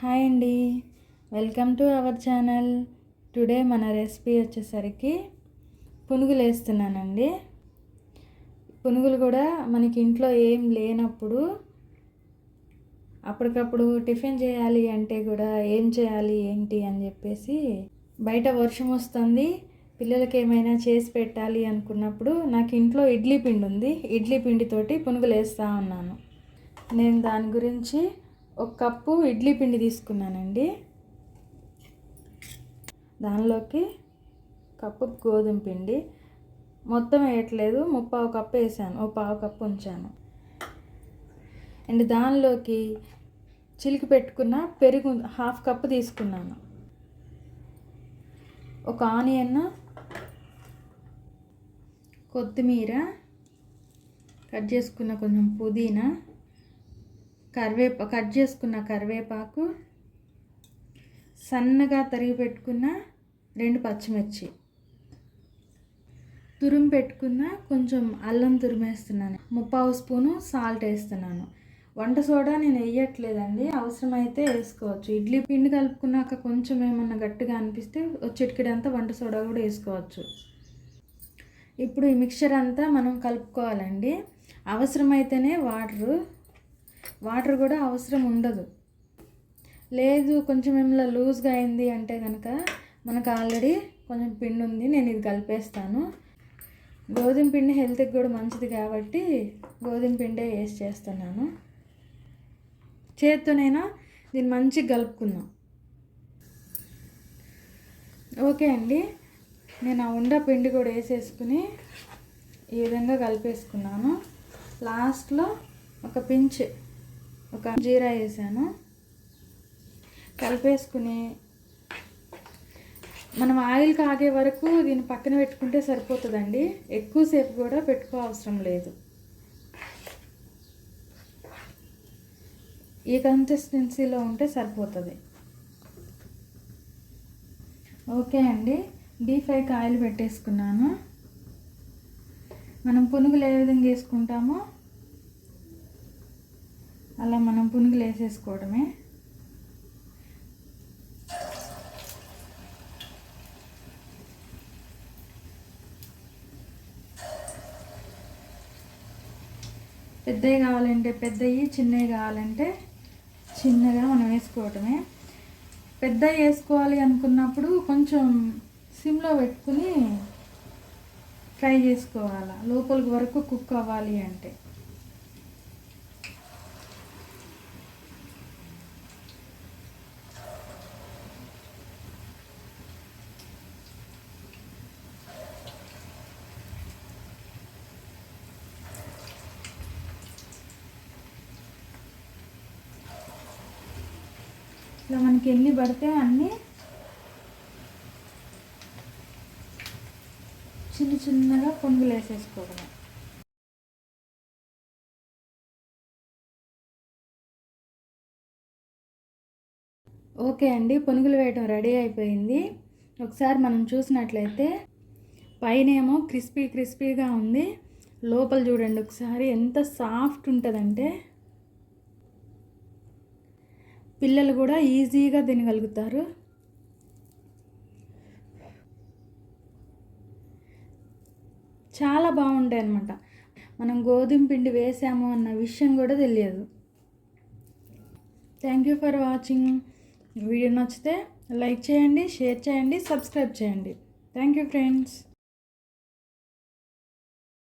Hi అండి. Welcome to our channel. Today మన recipe వచ్చేసరికి పునుగులు వేస్తున్నానండి. పునుగులు కూడా మనకి ఇంట్లో ఏం లేనప్పుడు అప్పటికప్పుడు టిఫిన్ చేయాలి అంటే కూడా ఏం చేయాలి ఏంటి అని చెప్పేసి బయట వర్షం వస్తుంది పిల్లలకి ఏమైనా చేసి పెట్టాలి అనుకున్నప్పుడు నాకు ఇంట్లో ఇడ్లీ పిండి ఉంది. ఇడ్లీ పిండితోటి పునుగులు వేస్తూ ఉన్నాను. నేను దాని గురించి ఒక కప్పు ఇడ్లీ పిండి తీసుకున్నానండి. దానిలోకి కప్పు గోధుమ పిండి. మొత్తం వేయట్లేదు. ముప్పావు కప్పు వేసాను. ఓ పావు కప్పు ఉంచాను. అండ్ దానిలోకి చిలికి పెట్టుకున్న పెరుగు హాఫ్ కప్పు తీసుకున్నాను. ఒక ఆనియన్ కొత్తిమీర కట్ చేసుకున్న కొంచెం పుదీనా కరివేపా కట్ చేసుకున్న కరివేపాకు సన్నగా తరిగి పెట్టుకున్న రెండు పచ్చిమిర్చి. తురుము పెట్టుకున్న కొంచెం అల్లం తురిమేస్తున్నాను ముప్పావు స్పూను సాల్ట్ వేస్తున్నాను. వంట సోడా నేను వేయట్లేదండి అవసరమైతే వేసుకోవచ్చు. ఇడ్లీ పిండి కలుపుకున్నాక కొంచెం ఏమన్నా గట్టిగా అనిపిస్తే చిటికెడంతా వంట సోడా కూడా వేసుకోవచ్చు. ఇప్పుడు ఈ మిక్చర్ అంతా మనం కలుపుకోవాలండి. అవసరమైతేనే వాటరు వాటర్ కూడా అవసరం ఉండదు. లేదు కొంచెం ఏమైనా లూజ్గా అయింది అంటే కనుక మనకు ఆల్రెడీ కొంచెం పిండి ఉంది నేను ఇది కలిపేస్తాను. గోధుమ పిండి హెల్త్కి కూడా మంచిది కాబట్టి గోధుమ పిండే వేసి చేస్తున్నాను. చేత్తోనైనా దీన్ని మంచిగా కలుపుకుందాం. ఓకే అండి. నేను ఆ ఉండ పిండి కూడా వేసేసుకుని ఈ విధంగా కలిపేసుకున్నాను. లాస్ట్లో ఒక పించ్ ఒక జీరా వేసాను. కలిపేసుకుని మనం ఆయిల్ కాగే వరకు దీన్ని పక్కన పెట్టుకుంటే సరిపోతుందండి. ఎక్కువసేపు కూడా పెట్టుకో అవసరం లేదు. ఈ కన్సిస్టెన్సీలో ఉంటే సరిపోతుంది. ఓకే అండి. డీప్ ఫ్రైకి ఆయిల్ పెట్టేసుకున్నాను. మనం పునుగులు ఏ విధంగా వేసుకుంటామో అలా మనం పునుగులు వేసేసుకోవడమే. పెద్దవి కావాలంటే పెద్దవి చిన్నవి కావాలంటే చిన్నగా మనం వేసుకోవటమే పెద్ద వేసుకోవాలి అనుకున్నప్పుడు కొంచెం సిమ్లో పెట్టుకుని ఫ్రై చేసుకోవాలి. లోపలికి వరకు కుక్ అవ్వాలి అంటే. ఇట్లా మనకి ఎన్ని పడితే అన్నీ చిన్న చిన్నగా పొంగులు వేసేసుకోవడం ఓకే అండి పొనుగులు వేయటం రెడీ అయిపోయింది. ఒకసారి మనం చూసినట్లయితే పైన ఏమో క్రిస్పీ క్రిస్పీగా ఉంది. లోపల చూడండి ఒకసారి ఎంత సాఫ్ట్ ఉంటుందంటే. పిల్లలు కూడా ఈజీగా తినగలుగుతారు. చాలా బాగుంటాయి అన్నమాట. మనం గోధుమ పిండి వేసాము అన్న విషయం కూడా తెలియదు. Thank you for watching video నచ్చితే లైక్ చేయండి షేర్ చేయండి సబ్స్క్రైబ్ చేయండి. Thank you friends